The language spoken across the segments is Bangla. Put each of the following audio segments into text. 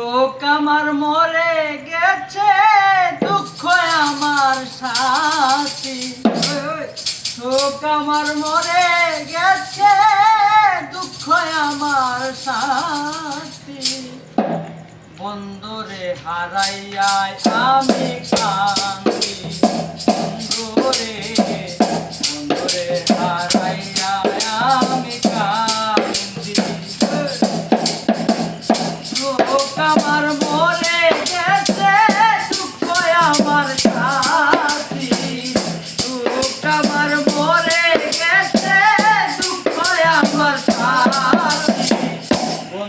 শোক আমার মরে গেছে, দুঃখ আমার সাথী। শোক আমার মরে গেছে, দুঃখ আমার সাথী। বন্দরে হারাইয়ায় আমি কান্দি বন্দরে বন্দরে হারাই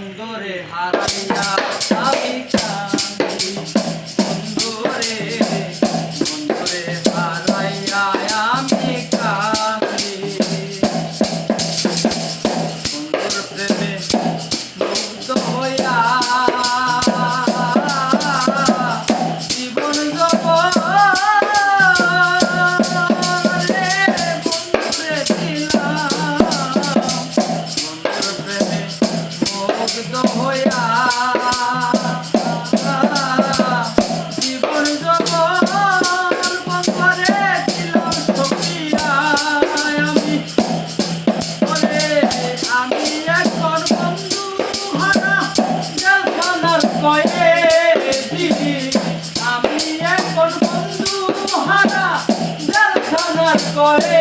বন্দরে হারাইয়া Soy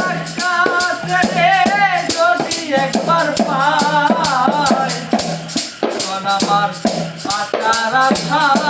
কথা